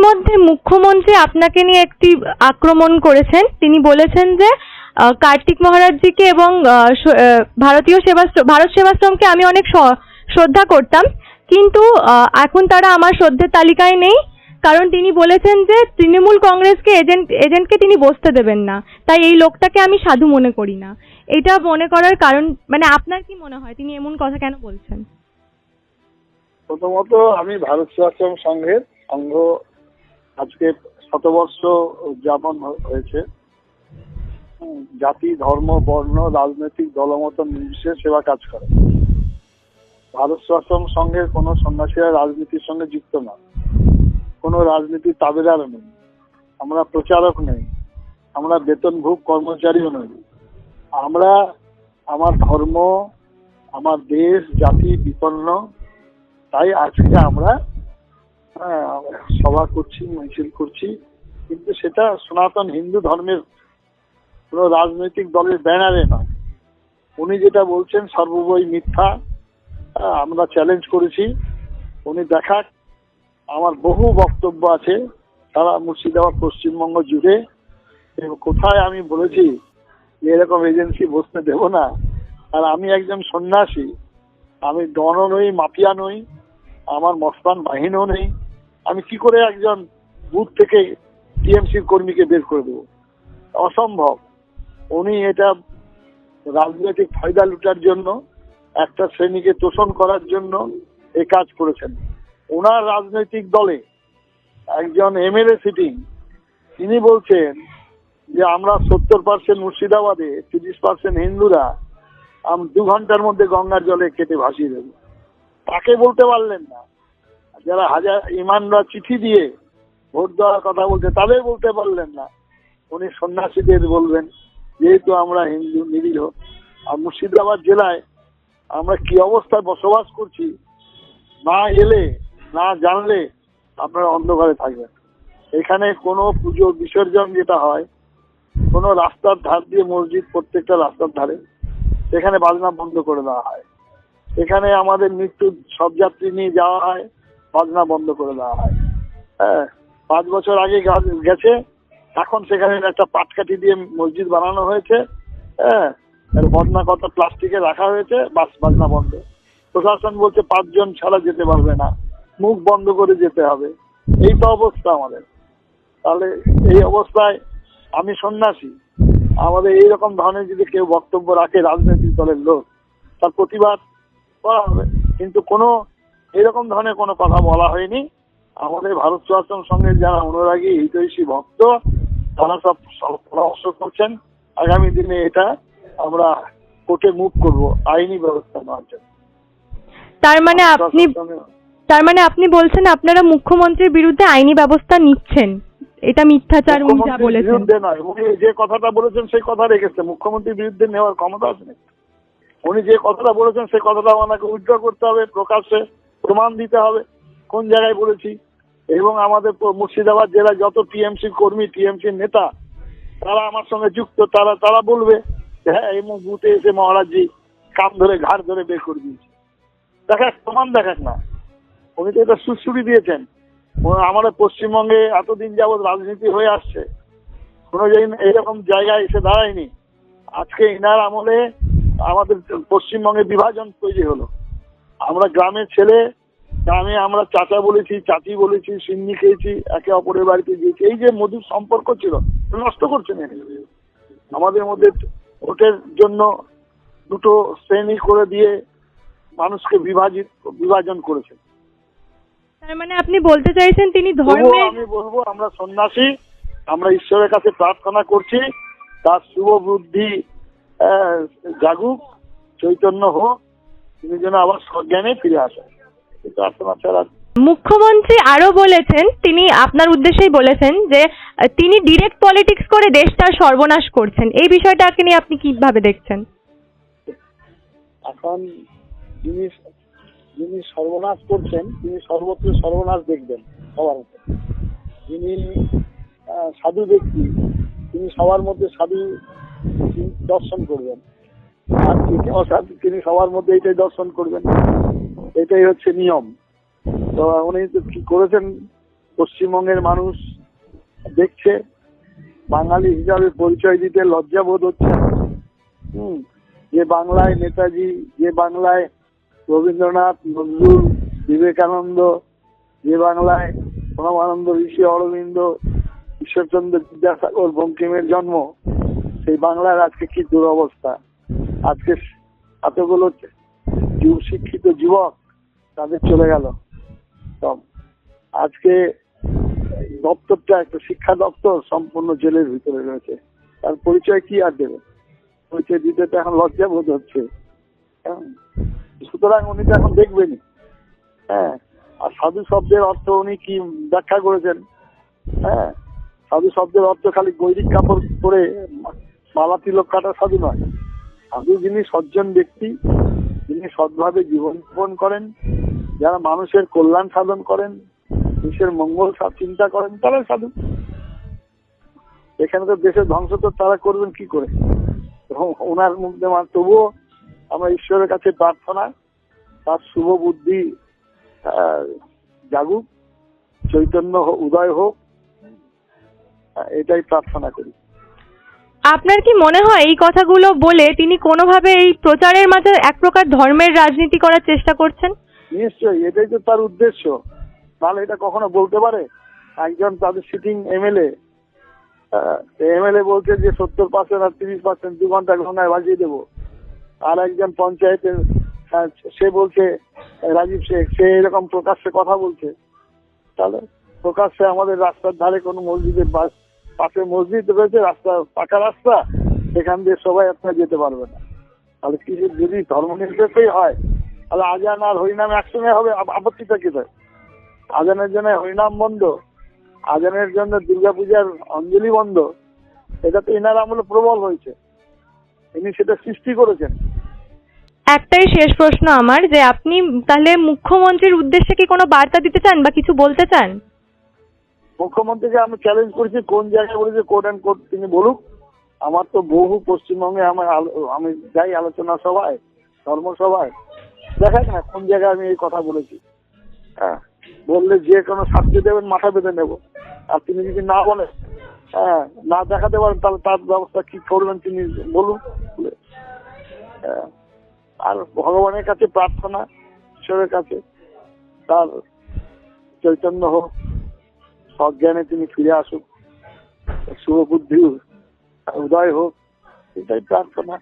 ইতিমধ্যে মুখ্যমন্ত্রী আপনাকে নিয়ে একটি আক্রমণ করেছেন। তিনি বলেছেন যে কার্তিক মহারাজজিকে এবং ভারতীয় সেবাশ্রম, ভারত সেবাশ্রমকে আমি অনেক শ্রদ্ধা করতাম। কিন্তু এখন তারা আমার শ্রদ্ধের তালিকায় নেই। কারণ তিনি বলেছেন যে, তৃণমূল কংগ্রেসকে এজেন্ট, এজেন্টকে তিনি বসতে দেবেন না। তাই এই লোকটাকে আমি সাধু মনে করি না। এটা মনে করার কারণ মানে আপনার কি মনে হয়? তিনি এমন কথা কেন বলছেন? প্রথমত আমি ভারত সেবাশ্রম সংঘের সংঘ আজকে শতবর্ষ উদযাপন হয়েছে। জাতি, ধর্ম, বর্ণ, রাজনৈতিক দলমত নির্বিশেষে সেবা কাজ করে। ভারত সেবাশ্রম সংঘের কোনো সন্ন্যাসীরা রাজনীতির সঙ্গে যুক্ত না। কোনো রাজনীতির তাবেদারও নেই। আমরা প্রচারক নেই। আমরা বেতনভোগ কর্মচারীও নই। আমরা আমার ধর্ম, আমার দেশ, জাতি বিপন্ন। তাই আজকে আমরা সভা করছি মিছিল করছি কিন্তু সেটা সনাতন হিন্দু ধর্মের কোনো রাজনৈতিক দলের ব্যানারে নয়। উনি যেটা বলছেন সর্ববই মিথ্যা হ্যাঁ, আমরা চ্যালেঞ্জ করেছি। উনি দেখাক আমার বহু বক্তব্য আছে সারা মুর্শিদাবাদ পশ্চিমবঙ্গ জুড়ে। কোথায় আমি বলেছি এরকম এজেন্সি বসতে দেব না। আর আমি একজন সন্ন্যাসী আমি ডন নই মাফিয়া নই আমার মস্তান বাহিনীও নেই। আমি কি করে একজন বুথ থেকে টিএমসির কর্মীকে বের করে দেবো? অসম্ভব। উনি এটা রাজনৈতিক ফায়দা লুটার জন্য, একটা শ্রেণীকে তোষণ করার জন্য এ কাজ করেছেন। ওনার রাজনৈতিক দলে একজন এমএলএ সিটিং তিনি বলছেন যে, আমরা সত্তর পার্সেন্ট মুর্শিদাবাদে, তিরিশ পার্সেন্ট হিন্দুরা, আম দু ঘণ্টার মধ্যে গঙ্গার জলে কেটে ভাসিয়ে দেবো। তাকে বলতে পারলেন না। যারা হাজার ইমানরা চিঠি দিয়ে ভোট দেওয়ার কথা বলছে, তাদের বলতে পারলেন না। উনি সন্ন্যাসীদের বলবেন, যেহেতু আমরা হিন্দু নিরীহ, আর মুর্শিদাবাদ জেলায় আমরা কি অবস্থায় বসবাস করছি, না এলে, না জানলে আপনারা অন্ধকারে থাকবেন। এখানে কোনো পুজো বিসর্জন যেটা হয়, কোনো রাস্তার ধার দিয়ে মসজিদ প্রত্যেকটা রাস্তার ধারে, সেখানে বাজনা বন্ধ করে দেওয়া হয়। এখানে আমাদের মৃত্যু সব যাত্রী নিয়ে যাওয়া হয় বাজনা বন্ধ করে দেওয়া হয়। হ্যাঁ পাঁচ বছর আগে গেছে, এখন সেখানে একটা পাটকাঠি দিয়ে মসজিদ বানানো হয়েছে। হ্যাঁ বদনা কত প্লাস্টিকে রাখা হয়েছে, বাস বাজনা বন্ধ। প্রশাসন বলছে পাঁচজন ছাড়া যেতে পারবে না, মুখ বন্ধ করে যেতে হবে। এই তো অবস্থা আমাদের। তাহলে এই অবস্থায় আমি সন্ন্যাসী, আমাদের এই রকম ধরনের যদি কেউ বক্তব্য রাখে রাজনৈতিক দলের লোক, তার প্রতিবাদ করা হবে। কিন্তু কোনো এরকম ধরনের কোনো কথা বলা হয়নি। আমাদের ভারত সেবাশ্রম সঙ্গে যারা অনুরাগী হিতৈষী ভক্ত তারা সব পরামর্শ করছেন। আগামী দিনে এটা আমরা কোর্টে মুভ করব আইনি ব্যবস্থা নেওয়ার জন্য। তার মানে আপনি তার মানে আপনি বলছেন আপনারা মুখ্যমন্ত্রীর বিরুদ্ধে আইনি ব্যবস্থা নিচ্ছেন। এটা মিথ্যাচার উনি যা বলেছেন। বিরুদ্ধে নয় উনি যে কথাটা বলেছেন সেই কথা রেখেছে। মুখ্যমন্ত্রীর বিরুদ্ধে নেওয়ার ক্ষমতা আছে? উনি যে কথাটা বলেছেন সেই কথাটা আমাকে উইথড্র করতে হবে প্রকাশ্যে। প্রমাণ দিতে হবে কোন জায়গায় বলেছি এবং আমাদের মুর্শিদাবাদ জেলায় যত টিএমসি কর্মী টিএমসির নেতা, তারা আমার সঙ্গে যুক্ত, তারা তারা বলবে হ্যাঁ এই বুথে এসে মহারাজজি কাম ধরে ঘাড় ধরে বের করে দিয়েছে। দেখাক প্রমাণ দেখাক না। উনি তো এটা সুশ্রুতি দিয়েছেন। আমাদের পশ্চিমবঙ্গে এতদিন যাবৎ রাজনীতি হয়ে আসছে। কোনো দিন এইরকম জায়গায় এসে দাঁড়ায়নি। আজকে ইনার আমলে আমাদের পশ্চিমবঙ্গে বিভাজন তৈরি হলো। আমরা গ্রামের ছেলে গ্রামে আমরা চাচা বলেছি চাচি বলেছি সিন্নি খেয়েছি একে অপরের বাড়িতে গিয়েছি এই যে মধুর সম্পর্ক ছিল নষ্ট করছেন। আমাদের মধ্যে ওটের জন্য দুটো শ্রেণি করে দিয়ে মানুষকে বিভাজিত বিভাজন করেছে তার মানে আপনি বলতে চাইছেন তিনি তবুও আমি বলব আমরা সন্ন্যাসী আমরা ঈশ্বরের কাছে প্রার্থনা করছি তার শুভ বুদ্ধি জাগুক চৈতন্য হোক তিনি যেন আবার সজ্ঞানে ফিরে আসেন। ছাড়া মুখ্যমন্ত্রী আরও বলেছেন তিনি আপনার উদ্দেশ্যেই বলেছেন যে তিনি ডিরেক্ট পলিটিক্স করে দেশটার সর্বনাশ করছেন। এই বিষয়টাকে নিয়ে আপনি কীভাবে দেখছেন? এখন যিনি যিনি সর্বনাশ করছেন তিনি সর্বত্র সর্বনাশ দেখবেন সবার মধ্যে। যিনি সাধু ব্যক্তি তিনি সবার মধ্যে সাধু দর্শন করবেন। যিনি অসাধু তিনি সবার মধ্যে এটাই দর্শন করবেন। এটাই হচ্ছে নিয়ম। তো উনি কি করেছেন, পশ্চিমবঙ্গের মানুষ দেখছে, বাঙালি হিসাবে পরিচয় দিতে লজ্জা বোধ হচ্ছে। হুম, যে বাংলায় নেতাজি, যে বাংলায় রবীন্দ্রনাথ নজরুল বিবেকানন্দ, যে বাংলায় প্রণবানন্দ, ঋষি অরবিন্দ, ঈশ্বরচন্দ্র বিদ্যাসাগর, বঙ্কিমের জন্ম, সেই বাংলার আজকে কি দুরবস্থা। আজকে এতগুলো যুব- শিক্ষিত যুবক তাদের চলে গেল। সব আজকে দপ্তরটা, একটা শিক্ষা দপ্তর সম্পূর্ণ জেলের ভিতরে রয়েছে। তার পরিচয় কি আর দেবে? পরিচয় দিতে তো এখন লজ্জা বোধ হচ্ছে। হ্যাঁ। সুতরাং উনি তো এখন দেখবেনই। হ্যাঁ? আর সাধু শব্দের অর্থ উনি কি ব্যাখ্যা করেছেন? হ্যাঁ? সাধু শব্দের অর্থ খালি গৈরিক কাপড় পরে মালা তিলক কাটা সাধু নয়। সাধু যিনি সজ্জন ব্যক্তি, যিনি সৎভাবে জীবনযাপন করেন, যারা মানুষের কল্যাণ সাধন করেন দেশের মঙ্গল চিন্তা করেন তারাই সাধু। এখানে তো দেশের ধ্বংস তো তারা করবেন কি করে? ওনার মধ্যে তবুও আমরা ঈশ্বরের কাছে প্রার্থনা, তার শুভ বুদ্ধি জাগুক, চৈতন্য উদয় হোক এটাই প্রার্থনা করি। আপনার কি মনে হয় এই কথাগুলো বলে তিনি কোনোভাবে এই প্রচারের মাঝে এক প্রকার ধর্মের রাজনীতি করার চেষ্টা করছেন? নিশ্চয়ই, এটাই তো তার উদ্দেশ্য। তাহলে এটা কখনো বলতে পারে? একজন তাদের সিটিং এমএলএ এমএলএ বলছে যে সত্তর পার্সেন্ট আর তিরিশ পার্সেন্ট দু ঘণ্টা গঙ্গায় বাজিয়ে দেবো। আর একজন পঞ্চায়েতের সে বলছে, রাজীব শেখ, সে এরকম প্রকাশ্যে কথা বলছে। তাহলে প্রকাশ্যে আমাদের রাস্তার ধারে কোনো মসজিদের বা- পাশে মসজিদ রয়েছে, রাস্তা, পাকা রাস্তা, সেখান দিয়ে সবাই আপনার যেতে পারবে না। তাহলে কিছু যদি ধর্ম নির্দেশেই হয়, তাহলে আজান আর হরিনাম একসঙ্গে হবে, আপ- আপত্তিটা কি তাই আজানের জন্য হরিনাম বন্ধ, আজানের জন্য দুর্গাপূজার অঞ্জলি বন্ধ, এটা তো এনার আমলে প্রবল হয়েছে। ইনি সেটা সৃষ্টি করেছেন। একটাই শেষ প্রশ্ন আমার, যে আপনি তাহলে মুখ্যমন্ত্রীর উদ্দেশ্যে কি কোনো বার্তা দিতে চান বা কিছু বলতে চান? মুখ্যমন্ত্রীকে আমি চ্যালেঞ্জ করেছি কোন জায়গায় বলেছি কোর্ট অ্যান্ড কোর্ট তিনি বলুক। আমার তো বহু পশ্চিমবঙ্গে আমার আমি যাই আলোচনা সভায় ধর্মসভায় দেখেন না কোন জায়গায় আমি এই কথা বলেছি। হ্যাঁ বললে যে কোনো শাস্তি দেবেন মাথা বেঁধে নেব। আর তিনি যদি না বলেন হ্যাঁ না দেখাতে পারেন তাহলে তার ব্যবস্থা কি করবেন তিনি বলুন। হ্যাঁ, আর ভগবানের কাছে প্রার্থনা ঈশ্বরের কাছে তার চৈতন্য হোক সজ্ঞানে তিনি ফিরে আসুক। শুভ বুদ্ধি উদয় হোক এটাই প্রার্থনা।